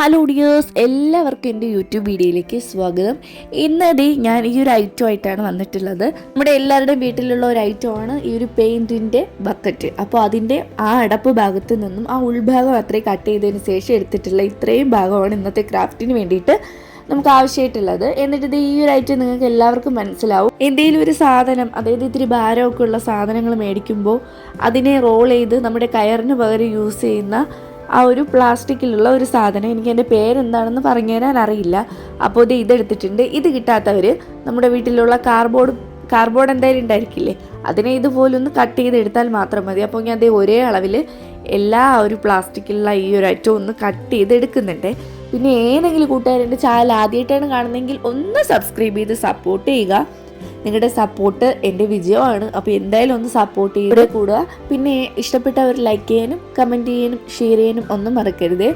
Hello dears എല്ലാവർക്കും എന്റെ YouTube വീഡിയോയിലേക്ക് സ്വാഗതം. ഇന്നതേ ഞാൻ ഈ ഒരു ഐറ്റം ആയിട്ടാണ് വന്നിട്ടുള്ളത്. നമ്മുടെ എല്ലാവരുടെയും വീട്ടിലുള്ള ഒരു ഐറ്റം ആണ് ഈ ഒരു പെയിന്റിന്റെ ബക്കറ്റ് അപ്പോൾ അതിന്റെ ആ അടപ്പ് ഭാഗത്ത് നിന്നും ആ ഉൾഭാഗം അത്രയും കട്ട് ചെയ്തതിന് ശേഷം എടുത്തിട്ടുള്ള ഇത്രയും ഭാഗമാണ് ഇന്നത്തെ ക്രാഫ്റ്റിന് വേണ്ടിയിട്ട് നമുക്ക് ആവശ്യമായിട്ടുള്ളത്. എന്നിട്ട് ഈ ഒരു ഐറ്റം നിങ്ങൾക്ക് എല്ലാവർക്കും മനസ്സിലാവും. എന്തെങ്കിലും ഒരു സാധനം അതായത് ഇത്തിരി ഭാരമൊക്കെ ഉള്ള സാധനങ്ങൾ മേടിക്കുമ്പോൾ അതിനെ റോൾ ചെയ്ത് നമ്മുടെ കയറിന് പകരം യൂസ് ചെയ്യുന്ന ആ ഒരു പ്ലാസ്റ്റിക്കിലുള്ള ഒരു സാധനം എനിക്ക് എന്റെ പേരെന്താണെന്ന് പറഞ്ഞു തരാൻ അറിയില്ല അപ്പോൾ ഇത് ഇതെടുത്തിട്ടുണ്ട്. ഇത് കിട്ടാത്തവർ നമ്മുടെ വീട്ടിലുള്ള കാർബോർഡ് കാർബോർഡ് എന്തായാലും ഉണ്ടായിരിക്കില്ലേ? അതിനെ ഇതുപോലൊന്ന് കട്ട് ചെയ്തെടുത്താൽ മാത്രം മതി. അപ്പോൾ ഞാൻ അതേ ഒരേ അളവിൽ എല്ലാ ഒരു പ്ലാസ്റ്റിക്കിലുള്ള ഈ ഒരു ഐറ്റം ഒന്ന് കട്ട് ചെയ്ത് എടുക്കുന്നുണ്ട് പിന്നെ ഏതെങ്കിലും കൂട്ടുകാരുണ്ട് ചാനൽ ആദ്യമായിട്ടാണ് കാണുന്നതെങ്കിൽ ഒന്ന് സബ്സ്ക്രൈബ് ചെയ്ത് സപ്പോർട്ട് ചെയ്യുക. നിങ്ങളുടെ സപ്പോർട്ട് എന്റെ വിജയമാണ്. അപ്പോൾ എന്തായാലും ഒന്ന് സപ്പോർട്ട് ചെയ്ത് കൂടുക. പിന്നെ ഇഷ്ടപ്പെട്ടവർ ലൈക്ക് ചെയ്യാനും കമന്റ് ചെയ്യാനും ഷെയർ ചെയ്യാനും ഒന്നും മറക്കരുത്.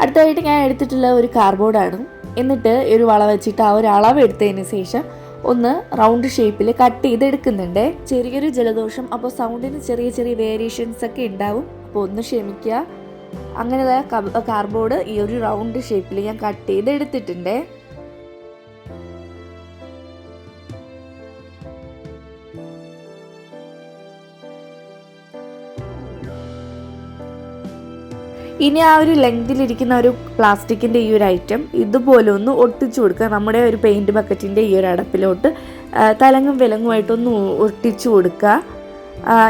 അടുത്തതായിട്ട് ഞാൻ എടുത്തിട്ടുള്ള ഒരു കാർഡ്ബോർഡാണ് എന്നിട്ട് ഒരു വള വെച്ചിട്ട് ആ ഒരു അളവ് എടുത്തതിന് ശേഷം ഒന്ന് റൗണ്ട് ഷേപ്പിൽ കട്ട് ചെയ്തെടുക്കുന്നുണ്ട്. ചെറിയൊരു ജലദോഷം അപ്പോൾ സൗണ്ടിന് ചെറിയ ചെറിയ വേരിയേഷൻസ് ഒക്കെ ഉണ്ടാവും. അപ്പോൾ ഒന്ന് ക്ഷമിക്കുക. അങ്ങനെ കാർബോർഡ് ഈ ഒരു റൗണ്ട് ഷേപ്പിൽ ഞാൻ കട്ട് ചെയ്ത് എടുത്തിട്ടുണ്ട് ഇനി ആ ഒരു ലെങ്തിലിരിക്കുന്ന ഒരു പ്ലാസ്റ്റിക്കിന്റെ ഈ ഒരു ഐറ്റം ഇതുപോലെ ഒന്ന് ഒട്ടിച്ചു കൊടുക്കുക. നമ്മുടെ ഒരു പെയിന്റ് ബക്കറ്റിന്റെ ഈ ഒരു അടപ്പിലോട്ട് തലങ്ങും വിലങ്ങുമായിട്ടൊന്ന് ഒട്ടിച്ചു കൊടുക്കുക.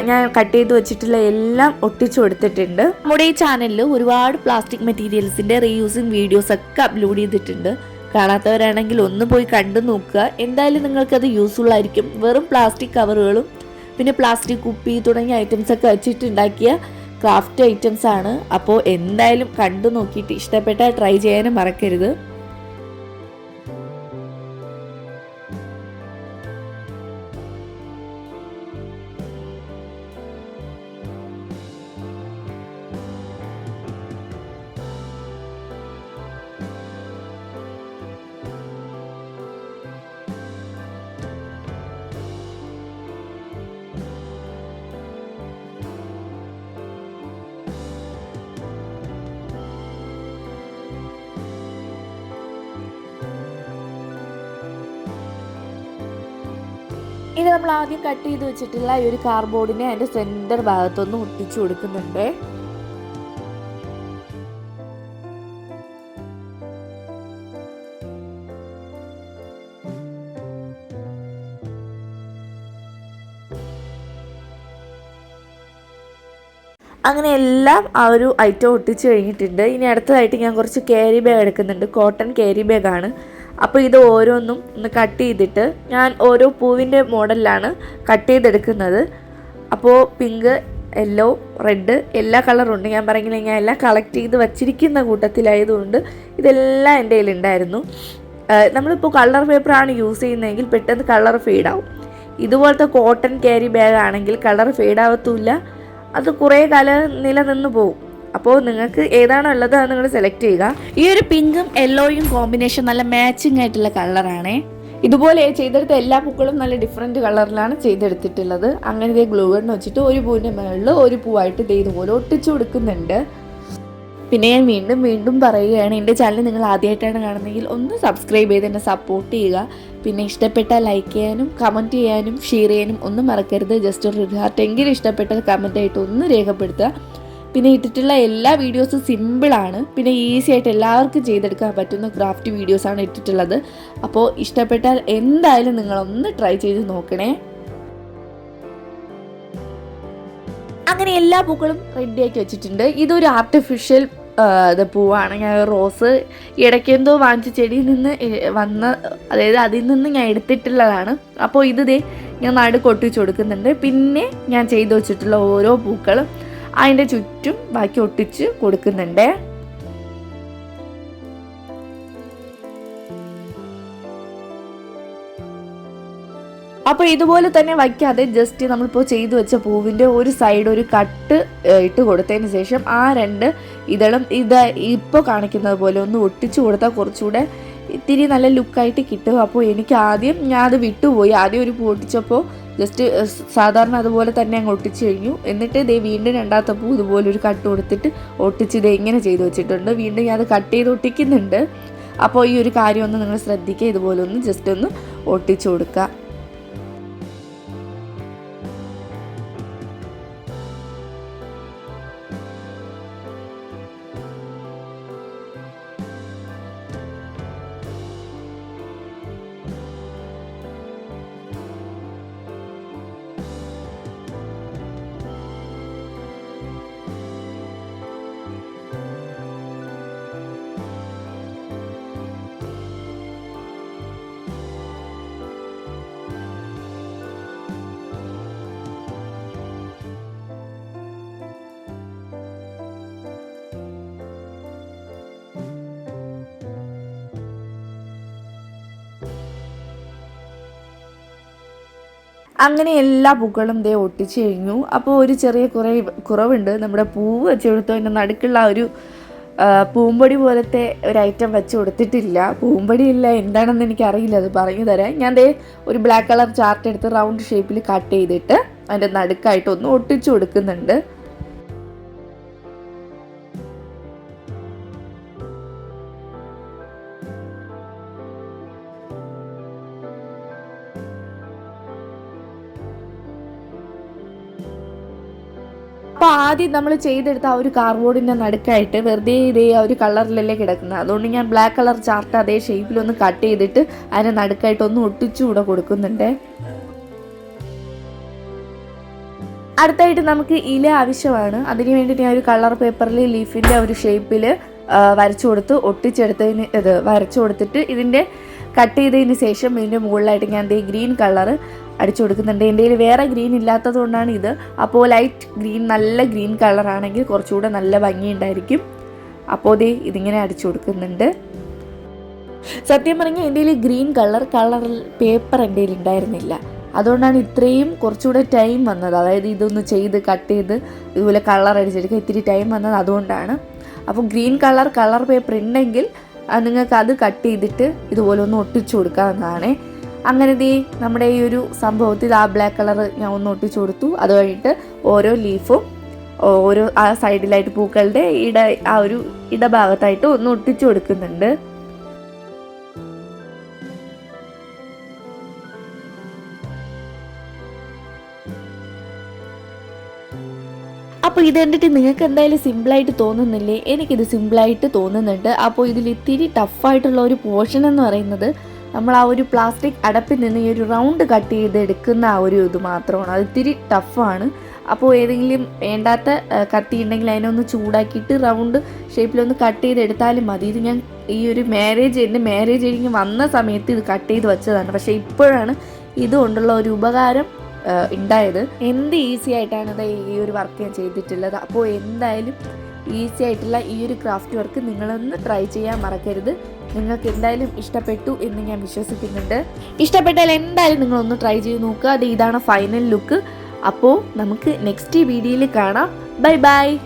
ഞാൻ കട്ട് ചെയ്ത് വെച്ചിട്ടുള്ള എല്ലാം ഒട്ടിച്ചു കൊടുത്തിട്ടുണ്ട്. നമ്മുടെ ഈ ചാനലിൽ ഒരുപാട് പ്ലാസ്റ്റിക് മെറ്റീരിയൽസിന്റെ റീയൂസിങ് വീഡിയോസ് ഒക്കെ അപ്ലോഡ് ചെയ്തിട്ടുണ്ട്. കാണാത്തവരാണെങ്കിൽ ഒന്ന് പോയി കണ്ടു നോക്കുക. എന്തായാലും നിങ്ങൾക്കത് യൂസ്ഫുൾ ആയിരിക്കും. വെറും പ്ലാസ്റ്റിക് കവറുകളും പിന്നെ പ്ലാസ്റ്റിക് കുപ്പി തുടങ്ങിയ ഐറ്റംസ് ഒക്കെ വെച്ചിട്ടുണ്ടാക്കിയ ക്രാഫ്റ്റ് ഐറ്റംസ് ആണ് അപ്പോൾ എന്തായാലും കണ്ടു നോക്കിയിട്ട് ഇഷ്ടപ്പെട്ടാൽ ട്രൈ ചെയ്യാനും മറക്കരുത്. ഇനി നമ്മൾ ആദ്യം കട്ട് ചെയ്ത് വെച്ചിട്ടുള്ള ഈ ഒരു കാർബോർഡിനെ അതിന്റെ സെന്റർ ഭാഗത്തൊന്ന് ഒട്ടിച്ചു കൊടുക്കുന്നുണ്ട്. അങ്ങനെ എല്ലാം ആ ഒരു ഐറ്റം ഒട്ടിച്ച് കഴിഞ്ഞിട്ടുണ്ട്. ഇനി അടുത്തതായിട്ട് ഞാൻ കുറച്ച് ക്യാരി ബാഗ് എടുക്കുന്നുണ്ട്. കോട്ടൺ ക്യാരി ബാഗാണ് അപ്പോൾ ഇത് ഓരോന്നും ഒന്ന് കട്ട് ചെയ്തിട്ട് ഞാൻ ഓരോ പൂവിന്റെ മോഡലിലാണ് കട്ട് ചെയ്തെടുക്കുന്നത്. അപ്പോൾ പിങ്ക് യെല്ലോ റെഡ് എല്ലാ കളറും ഉണ്ട്. ഞാൻ പറഞ്ഞില്ല ഞാൻ എല്ലാം കളക്ട് ചെയ്ത് വച്ചിരിക്കുന്ന കൂട്ടത്തിലായതുകൊണ്ട് ഇതെല്ലാം എന്റെ കയ്യിലുണ്ടായിരുന്നു നമ്മളിപ്പോൾ കളർ പേപ്പറാണ് യൂസ് ചെയ്യുന്നതെങ്കിൽ പെട്ടെന്ന് കളർ ഫെയ്ഡാവും ഇതുപോലത്തെ കോട്ടൺ ക്യാരി ബാഗ് ആണെങ്കിൽ കളർ ഫെയ്ഡാവത്തുമില്ല അത് കുറേ കാലം നിലനിന്ന് പോകും അപ്പോൾ നിങ്ങൾക്ക് ഏതാണോ ഉള്ളത് അത് നിങ്ങൾ സെലക്ട് ചെയ്യുക. ഈ ഒരു പിങ്കും യെല്ലോയും കോമ്പിനേഷൻ നല്ല മാച്ചിങ് ആയിട്ടുള്ള കളറാണേ ഇതുപോലെ ചെയ്തെടുത്ത എല്ലാ പൂക്കളും നല്ല ഡിഫറെന്റ് കളറിലാണ് ചെയ്തെടുത്തിട്ടുള്ളത്. അങ്ങനെ ഇതേ ഗ്ലൂ ഗൺ വെച്ചിട്ട് ഒരു പൂവിന്റെ മുകളിൽ ഒരു പൂവായിട്ട് ഇതേ ഇതുപോലെ ഒട്ടിച്ചു കൊടുക്കുന്നുണ്ട്. പിന്നെ ഞാൻ വീണ്ടും വീണ്ടും പറയുകയാണ് എന്റെ ചാനൽ നിങ്ങൾ ആദ്യമായിട്ടാണ് കാണുന്നതെങ്കിൽ ഒന്ന് സബ്സ്ക്രൈബ് ചെയ്ത് എന്നെ സപ്പോർട്ട് ചെയ്യുക. പിന്നെ ഇഷ്ടപ്പെട്ടാൽ ലൈക്ക് ചെയ്യാനും കമന്റ് ചെയ്യാനും ഷെയർ ചെയ്യാനും ഒന്നും മറക്കരുത്. ജസ്റ്റ് ഒരു ഹാർട്ട് എങ്കിലും ഇഷ്ടപ്പെട്ട ആയിട്ട് ഒന്ന് രേഖപ്പെടുത്തുക. പിന്നെ ഇട്ടിട്ടുള്ള എല്ലാ വീഡിയോസും സിമ്പിളാണ് പിന്നെ ഈസി ആയിട്ട് എല്ലാവർക്കും ചെയ്തെടുക്കാൻ പറ്റുന്ന ക്രാഫ്റ്റ് വീഡിയോസാണ് ഇട്ടിട്ടുള്ളത്. അപ്പോൾ ഇഷ്ടപ്പെട്ടാൽ എന്തായാലും നിങ്ങളൊന്ന് ട്രൈ ചെയ്ത് നോക്കണേ. അങ്ങനെ എല്ലാ പൂക്കളും റെഡിയാക്കി വെച്ചിട്ടുണ്ട്. ഇതൊരു ആർട്ടിഫിഷ്യൽ ഇത് പൂവാണ്. ഞാൻ റോസ് ഇടയ്ക്കെന്തോ വാങ്ങിച്ച ചെടിയിൽ നിന്ന് വന്ന അതായത് അതിൽ നിന്ന് ഞാൻ എടുത്തിട്ടുള്ളതാണ്. അപ്പോൾ ഇത് ദേ ഞാൻ നടുക്ക് കൊട്ടിച്ചു കൊടുക്കുന്നുണ്ട്. പിന്നെ ഞാൻ ചെയ്തു വെച്ചിട്ടുള്ള ഓരോ പൂക്കളും അതിന്റെ ചുറ്റും ബാക്കി ഒട്ടിച്ച് കൊടുക്കുന്നുണ്ട്. അപ്പോൾ ഇതുപോലെ തന്നെ വയ്ക്കാതെ ജസ്റ്റ് നമ്മളിപ്പോൾ ചെയ്തു വെച്ച പൂവിന്റെ ഒരു സൈഡ് ഒരു കട്ട് ഇട്ട് കൊടുത്തതിന് ശേഷം ആ രണ്ട് ഇതളും ഇത് ഇപ്പോൾ കാണിക്കുന്നത് പോലെ ഒന്ന് ഒട്ടിച്ചു കൊടുത്താൽ കുറച്ചുകൂടെ ഇത്തിരി നല്ല ലുക്കായിട്ട് കിട്ടും. അപ്പോൾ എനിക്ക് ആദ്യം ഞാൻ അത് വിട്ടുപോയി. ആദ്യം ഒരു പൂ ഒട്ടിച്ചപ്പോൾ ജസ്റ്റ് സാധാരണ അതുപോലെ തന്നെ അങ്ങ് ഒട്ടിച്ച് കഴിഞ്ഞു. എന്നിട്ട് ഇതേ വീണ്ടും രണ്ടാമത്തെ പൂ ഇതുപോലെ ഒരു കട്ട് കൊടുത്തിട്ട് ഒട്ടിച്ച് ഇത് ഇങ്ങനെ ചെയ്ത് വെച്ചിട്ടുണ്ട്. വീണ്ടും ഞാൻ അത് കട്ട് ചെയ്ത് ഒട്ടിക്കുന്നുണ്ട്. അപ്പോൾ ഈ ഒരു കാര്യം ഒന്ന് നിങ്ങൾ ശ്രദ്ധിക്കുക. ഇതുപോലെ ഒന്ന് ജസ്റ്റ് ഒന്ന് ഒട്ടിച്ചു കൊടുക്കുക. അങ്ങനെ എല്ലാ പൂക്കളും ദേ ഒട്ടിച്ചു കഴിഞ്ഞു. അപ്പോൾ ഒരു ചെറിയ കുറേ കുറവുണ്ട്. നമ്മുടെ പൂവ് വെച്ച് കൊടുത്തു അതിന്റെ നടുക്കുള്ള ഒരു പൂമ്പടി പോലത്തെ ഒരു ഐറ്റം വെച്ച് കൊടുത്തിട്ടില്ല. പൂമ്പൊടി ഇല്ല എന്താണെന്ന് എനിക്കറിയില്ല അത് പറഞ്ഞു തരാം. ഞാൻ ദേ ഒരു ബ്ലാക്ക് കളർ ചാർട്ട് എടുത്ത് റൗണ്ട് ഷേപ്പിൽ കട്ട് ചെയ്തിട്ട് അതിന്റെ നടുക്കായിട്ട് ഒന്ന് ഒട്ടിച്ചു കൊടുക്കുന്നുണ്ട്. ആദ്യം നമ്മൾ ചെയ്തെടുത്ത ആ ഒരു കാർബോർഡിന്റെ നടുക്കായിട്ട് വെറുതെ ഇതേ ആ ഒരു കളറിലല്ലേ കിടക്കുന്നത്. അതുകൊണ്ട് ഞാൻ ബ്ലാക്ക് കളർ ചാർട്ട് അതേ ഷേപ്പിലൊന്ന് കട്ട് ചെയ്തിട്ട് അതിനെ നടുക്കായിട്ട് ഒന്ന് ഒട്ടിച്ചു കൂടെ കൊടുക്കുന്നുണ്ട്. അടുത്തായിട്ട് നമുക്ക് ഇല ആവശ്യമാണ്. അതിന് വേണ്ടിയിട്ട് ഞാൻ ഒരു കളർ പേപ്പറിൽ ലീഫിന്റെ ഒരു ഷേപ്പിൽ വരച്ചു കൊടുത്ത് ഒട്ടിച്ചെടുത്തതിന് ഇത് വരച്ചു കൊടുത്തിട്ട് ഇതിന്റെ കട്ട് ചെയ്തതിന് ശേഷം ഇതിന്റെ മുകളിലായിട്ട് ഞാൻ ദേ ഗ്രീൻ കളർ അടിച്ചു കൊടുക്കുന്നുണ്ട്. എന്റെ കയ്യിൽ വേറെ ഗ്രീൻ ഇല്ലാത്തത് കൊണ്ടാണ് ഇത്. അപ്പോൾ ലൈറ്റ് ഗ്രീൻ നല്ല ഗ്രീൻ കളറാണെങ്കിൽ കുറച്ചുകൂടെ നല്ല ഭംഗിയുണ്ടായിരിക്കും അപ്പോൾ ദേ ഇതിങ്ങനെ അടിച്ചു കൊടുക്കുന്നുണ്ട്. സത്യം പറഞ്ഞാൽ എന്റെ കയ്യിൽ ഗ്രീൻ കളർ കളർ പേപ്പർ എന്റെ കയ്യിൽ ഉണ്ടായിരുന്നില്ല. അതുകൊണ്ടാണ് ഇത്രയും കുറച്ചുകൂടെ ടൈം വന്നത്. അതായത് ഇതൊന്ന് ചെയ്ത് കട്ട് ചെയ്ത് ഇതുപോലെ കളർ അടിച്ചെടുക്കുക ഇത്തിരി ടൈം വന്നത് അതുകൊണ്ടാണ്. അപ്പോൾ ഗ്രീൻ കളർ കളർ പേപ്പർ ഉണ്ടെങ്കിൽ നിങ്ങൾക്ക് അത് കട്ട് ചെയ്തിട്ട് ഇതുപോലെ ഒന്ന് ഒട്ടിച്ചു കൊടുക്കാവുന്നതാണ്. അങ്ങനെ ദേ നമ്മുടെ ഈ ഒരു സംഭവത്തിൽ ആ ബ്ലാക്ക് കളർ ഞാൻ ഒന്ന് ഒട്ടിച്ചു കൊടുത്തു. അത് കഴിഞ്ഞിട്ട് ഓരോ ലീഫും ഓരോ ആ സൈഡിലായിട്ട് പൂക്കളുടെ ഇട ആ ഒരു ഇടഭാഗത്തായിട്ട് ഒന്ന് ഒട്ടിച്ചു കൊടുക്കുന്നുണ്ട്. അപ്പോൾ ഇത് കണ്ടിട്ട് നിങ്ങൾക്ക് എന്തായാലും സിമ്പിളായിട്ട് തോന്നുന്നില്ലേ? എനിക്കിത് സിമ്പിളായിട്ട് തോന്നുന്നുണ്ട്. അപ്പോൾ ഇതിൽ ഇത്തിരി ടഫായിട്ടുള്ള ഒരു പോർഷൻ എന്ന് പറയുന്നത് നമ്മൾ ആ ഒരു പ്ലാസ്റ്റിക് അടപ്പിൽ നിന്ന് ഈ ഒരു റൗണ്ട് കട്ട് ചെയ്ത് എടുക്കുന്ന ആ ഒരു ഇത് മാത്രമാണ്. അത് ഇത്തിരി ടഫാണ് അപ്പോൾ ഏതെങ്കിലും വേണ്ടാത്ത കത്തി ഉണ്ടെങ്കിൽ അതിനൊന്ന് ചൂടാക്കിയിട്ട് റൗണ്ട് ഷേപ്പിലൊന്ന് കട്ട് ചെയ്ത് എടുത്താലും മതി. ഇത് ഞാൻ ഈ ഒരു മാരേജ് എന്റെ മാരേജ് കഴിഞ്ഞ് വന്ന സമയത്ത് ഇത് കട്ട് ചെയ്ത് വെച്ചതാണ്. പക്ഷേ ഇപ്പോഴാണ് ഇതുകൊണ്ടുള്ള ഒരു ഉപകാരം ഉണ്ടായത്. എന്ത് ഈസി ആയിട്ടാണ് ഈ ഒരു വർക്ക് ഞാൻ ചെയ്തിട്ടുള്ളത്? അപ്പോൾ എന്തായാലും ഈസി ആയിട്ടുള്ള ഈ ഒരു ക്രാഫ്റ്റ് വർക്ക് നിങ്ങളൊന്ന് ട്രൈ ചെയ്യാൻ മറക്കരുത്. നിങ്ങൾക്ക് എന്തായാലും ഇഷ്ടപ്പെട്ടു എന്ന് ഞാൻ വിശ്വസിക്കുന്നുണ്ട്. ഇഷ്ടപ്പെട്ടാൽ എന്തായാലും നിങ്ങളൊന്ന് ട്രൈ ചെയ്ത് നോക്കുക. അത് ഇതാണ് ഫൈനൽ ലുക്ക് അപ്പോൾ നമുക്ക് നെക്സ്റ്റ് വീഡിയോയിൽ കാണാം. Bye bye